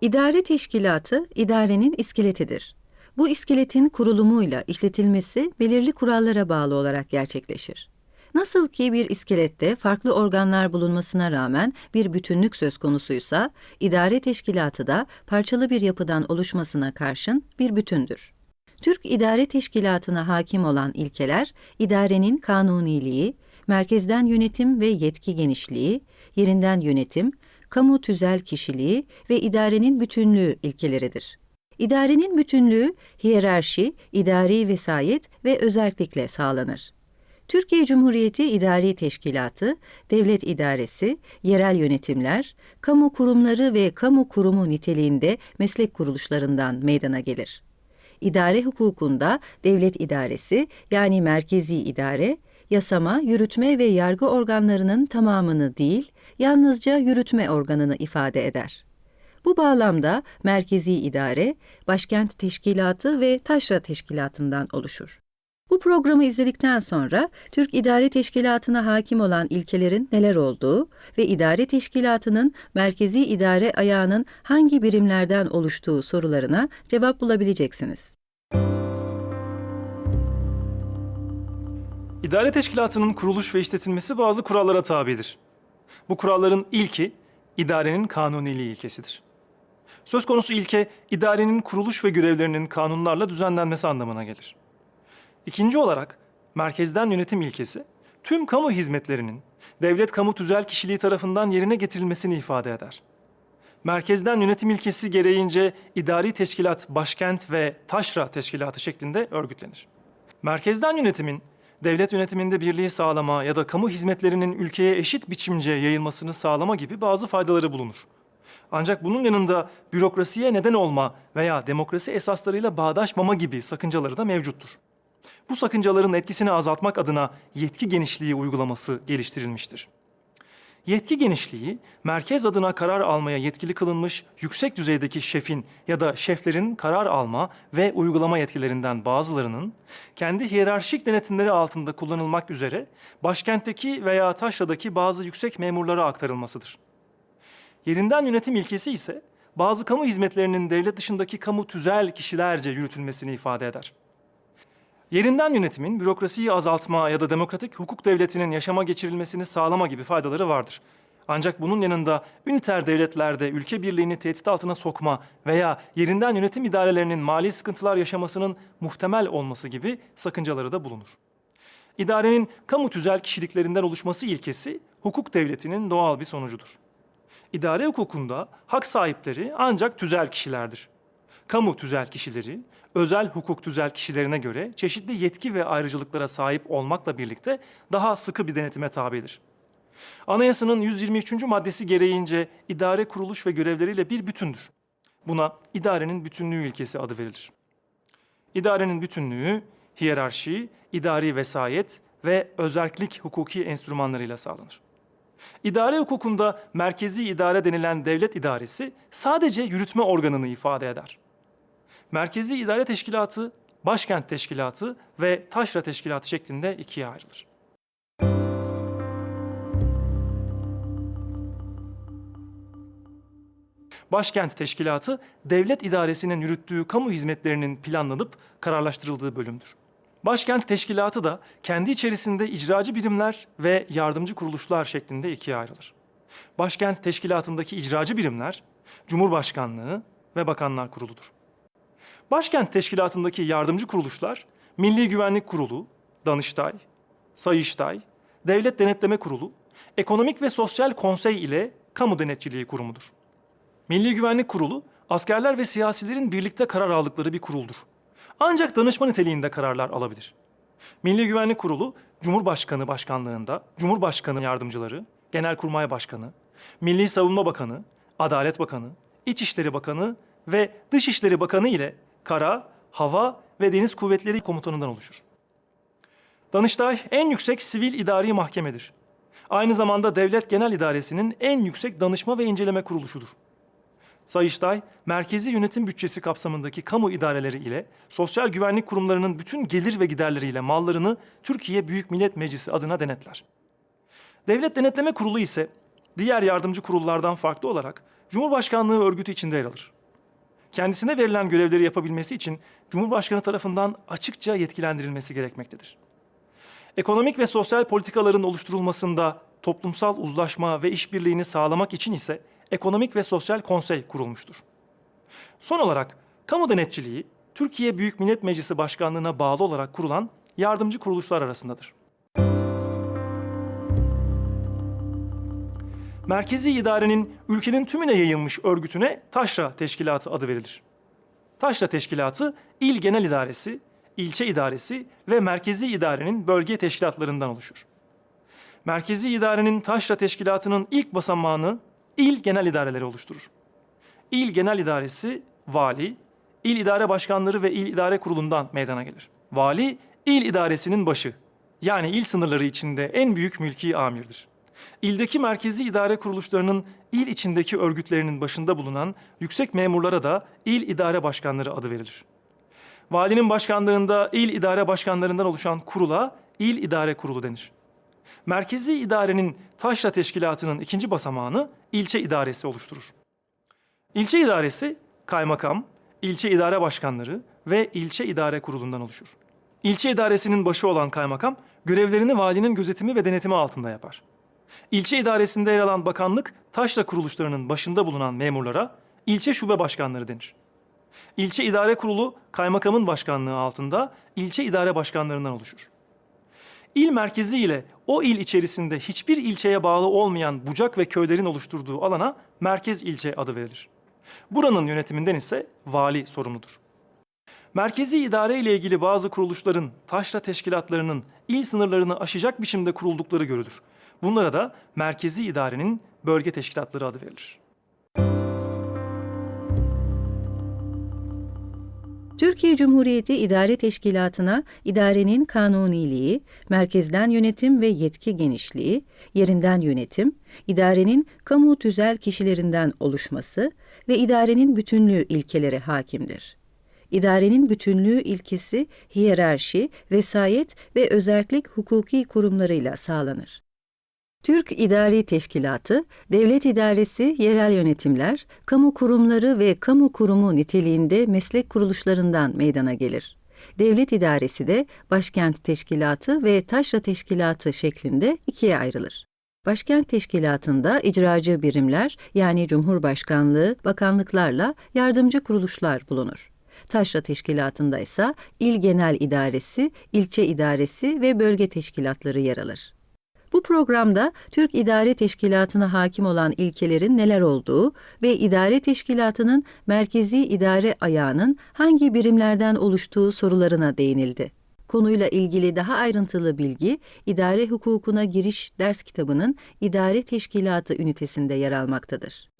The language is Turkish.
İdare teşkilatı idarenin iskeletidir. Bu iskeletin kurulumuyla işletilmesi belirli kurallara bağlı olarak gerçekleşir. Nasıl ki bir iskelette farklı organlar bulunmasına rağmen bir bütünlük söz konusuysa, idare teşkilatı da parçalı bir yapıdan oluşmasına karşın bir bütündür. Türk İdare Teşkilatı'na hakim olan ilkeler, idarenin kanuniliği, merkezden yönetim ve yetki genişliği, yerinden yönetim, kamu tüzel kişiliği ve idarenin bütünlüğü ilkeleridir. İdarenin bütünlüğü, hiyerarşi, idari vesayet ve özerklikle sağlanır. Türkiye Cumhuriyeti İdari Teşkilatı, devlet idaresi, yerel yönetimler, kamu kurumları ve kamu kurumu niteliğinde meslek kuruluşlarından meydana gelir. İdare hukukunda devlet idaresi yani merkezi idare, yasama, yürütme ve yargı organlarının tamamını değil, yalnızca yürütme organını ifade eder. Bu bağlamda merkezi idare, başkent teşkilatı ve taşra teşkilatından oluşur. Bu programı izledikten sonra Türk İdare Teşkilatı'na hakim olan ilkelerin neler olduğu ve idare teşkilatının merkezi idare ayağının hangi birimlerden oluştuğu sorularına cevap bulabileceksiniz. İdare teşkilatının kuruluş ve işletilmesi bazı kurallara tabidir. Bu kuralların ilki idarenin kanuniliği ilkesidir. Söz konusu ilke idarenin kuruluş ve görevlerinin kanunlarla düzenlenmesi anlamına gelir. İkinci olarak merkezden yönetim ilkesi tüm kamu hizmetlerinin devlet kamu tüzel kişiliği tarafından yerine getirilmesini ifade eder. Merkezden yönetim ilkesi gereğince idari teşkilat başkent ve taşra teşkilatı şeklinde örgütlenir. Merkezden yönetimin devlet yönetiminde birliği sağlama ya da kamu hizmetlerinin ülkeye eşit biçimce yayılmasını sağlama gibi bazı faydaları bulunur. Ancak bunun yanında bürokrasiye neden olma veya demokrasi esaslarıyla bağdaşmama gibi sakıncaları da mevcuttur. Bu sakıncaların etkisini azaltmak adına yetki genişliği uygulaması geliştirilmiştir. Yetki genişliği, merkez adına karar almaya yetkili kılınmış yüksek düzeydeki şefin ya da şeflerin karar alma ve uygulama yetkilerinden bazılarının kendi hiyerarşik denetimleri altında kullanılmak üzere başkentteki veya taşradaki bazı yüksek memurlara aktarılmasıdır. Yerinden yönetim ilkesi ise bazı kamu hizmetlerinin devlet dışındaki kamu tüzel kişilerce yürütülmesini ifade eder. Yerinden yönetimin bürokrasiyi azaltma ya da demokratik hukuk devletinin yaşama geçirilmesini sağlama gibi faydaları vardır. Ancak bunun yanında üniter devletlerde ülke birliğini tehdit altına sokma veya yerinden yönetim idarelerinin mali sıkıntılar yaşamasının muhtemel olması gibi sakıncaları da bulunur. İdarenin kamu tüzel kişiliklerinden oluşması ilkesi hukuk devletinin doğal bir sonucudur. İdare hukukunda hak sahipleri ancak tüzel kişilerdir. Kamu tüzel kişileri, özel hukuk tüzel kişilerine göre çeşitli yetki ve ayrıcalıklara sahip olmakla birlikte daha sıkı bir denetime tabidir. Anayasanın 123. maddesi gereğince idare kuruluş ve görevleriyle bir bütündür. Buna idarenin bütünlüğü ilkesi adı verilir. İdarenin bütünlüğü, hiyerarşi, idari vesayet ve özerklik hukuki enstrümanlarıyla sağlanır. İdare hukukunda merkezi idare denilen devlet idaresi sadece yürütme organını ifade eder. Merkezi İdare Teşkilatı, Başkent Teşkilatı ve Taşra Teşkilatı şeklinde ikiye ayrılır. Başkent Teşkilatı, devlet idaresinin yürüttüğü kamu hizmetlerinin planlanıp kararlaştırıldığı bölümdür. Başkent Teşkilatı da kendi içerisinde icracı birimler ve yardımcı kuruluşlar şeklinde ikiye ayrılır. Başkent Teşkilatı'ndaki icracı birimler, Cumhurbaşkanlığı ve Bakanlar Kurulu'dur. Başkent Teşkilatı'ndaki yardımcı kuruluşlar, Milli Güvenlik Kurulu, Danıştay, Sayıştay, Devlet Denetleme Kurulu, Ekonomik ve Sosyal Konsey ile Kamu Denetçiliği Kurumudur. Milli Güvenlik Kurulu, askerler ve siyasilerin birlikte karar aldıkları bir kuruldur. Ancak danışma niteliğinde kararlar alabilir. Milli Güvenlik Kurulu, Cumhurbaşkanı Başkanlığında, Cumhurbaşkanı Yardımcıları, Genelkurmay Başkanı, Milli Savunma Bakanı, Adalet Bakanı, İçişleri Bakanı ve Dışişleri Bakanı ile Kara, Hava ve Deniz Kuvvetleri Komutanı'ndan oluşur. Danıştay en yüksek sivil idari mahkemedir. Aynı zamanda Devlet Genel İdaresi'nin en yüksek danışma ve inceleme kuruluşudur. Sayıştay, merkezi yönetim bütçesi kapsamındaki kamu idareleri ile sosyal güvenlik kurumlarının bütün gelir ve giderleriyle mallarını Türkiye Büyük Millet Meclisi adına denetler. Devlet Denetleme Kurulu ise diğer yardımcı kurullardan farklı olarak Cumhurbaşkanlığı örgütü içinde yer alır. Kendisine verilen görevleri yapabilmesi için Cumhurbaşkanı tarafından açıkça yetkilendirilmesi gerekmektedir. Ekonomik ve sosyal politikaların oluşturulmasında toplumsal uzlaşma ve işbirliğini sağlamak için ise Ekonomik ve Sosyal Konsey kurulmuştur. Son olarak kamu denetçiliği Türkiye Büyük Millet Meclisi Başkanlığına bağlı olarak kurulan yardımcı kuruluşlar arasındadır. Merkezi idarenin ülkenin tümüne yayılmış örgütüne Taşra Teşkilatı adı verilir. Taşra Teşkilatı il genel idaresi, ilçe idaresi ve merkezi idarenin bölge teşkilatlarından oluşur. Merkezi idarenin Taşra Teşkilatı'nın ilk basamağını il genel idareleri oluşturur. İl Genel İdaresi vali, il idare başkanları ve il idare kurulundan meydana gelir. Vali il idaresinin başı. Yani il sınırları içinde en büyük mülki amirdir. İldeki merkezi idare kuruluşlarının il içindeki örgütlerinin başında bulunan yüksek memurlara da il idare başkanları adı verilir. Valinin başkanlığında il idare başkanlarından oluşan kurula il idare kurulu denir. Merkezi idarenin taşra teşkilatının ikinci basamağını ilçe idaresi oluşturur. İlçe idaresi kaymakam, ilçe idare başkanları ve ilçe idare kurulundan oluşur. İlçe idaresinin başı olan kaymakam görevlerini valinin gözetimi ve denetimi altında yapar. İlçe idaresinde yer alan bakanlık taşra kuruluşlarının başında bulunan memurlara ilçe şube başkanları denir. İlçe idare kurulu kaymakamın başkanlığı altında ilçe idare başkanlarından oluşur. İl merkezi ile o il içerisinde hiçbir ilçeye bağlı olmayan bucak ve köylerin oluşturduğu alana merkez ilçe adı verilir. Buranın yönetiminden ise vali sorumludur. Merkezi idare ile ilgili bazı kuruluşların taşra teşkilatlarının il sınırlarını aşacak biçimde kuruldukları görülür. Bunlara da merkezi idarenin bölge teşkilatları adı verilir. Türkiye Cumhuriyeti İdare Teşkilatı'na idarenin kanuniliği, merkezden yönetim ve yetki genişliği, yerinden yönetim, idarenin kamu tüzel kişilerinden oluşması ve idarenin bütünlüğü ilkeleri hakimdir. İdarenin bütünlüğü ilkesi hiyerarşi, vesayet ve özerklik hukuki kurumlarıyla sağlanır. Türk İdari Teşkilatı, devlet idaresi, yerel yönetimler, kamu kurumları ve kamu kurumu niteliğinde meslek kuruluşlarından meydana gelir. Devlet idaresi de Başkent Teşkilatı ve Taşra Teşkilatı şeklinde ikiye ayrılır. Başkent Teşkilatı'nda icracı birimler yani Cumhurbaşkanlığı, bakanlıklarla yardımcı kuruluşlar bulunur. Taşra Teşkilatı'nda ise İl Genel İdaresi, ilçe idaresi ve bölge teşkilatları yer alır. Bu programda Türk İdare Teşkilatı'na hakim olan ilkelerin neler olduğu ve idare teşkilatının merkezi idare ayağının hangi birimlerden oluştuğu sorularına değinildi. Konuyla ilgili daha ayrıntılı bilgi İdare Hukukuna Giriş ders kitabının İdare Teşkilatı ünitesinde yer almaktadır.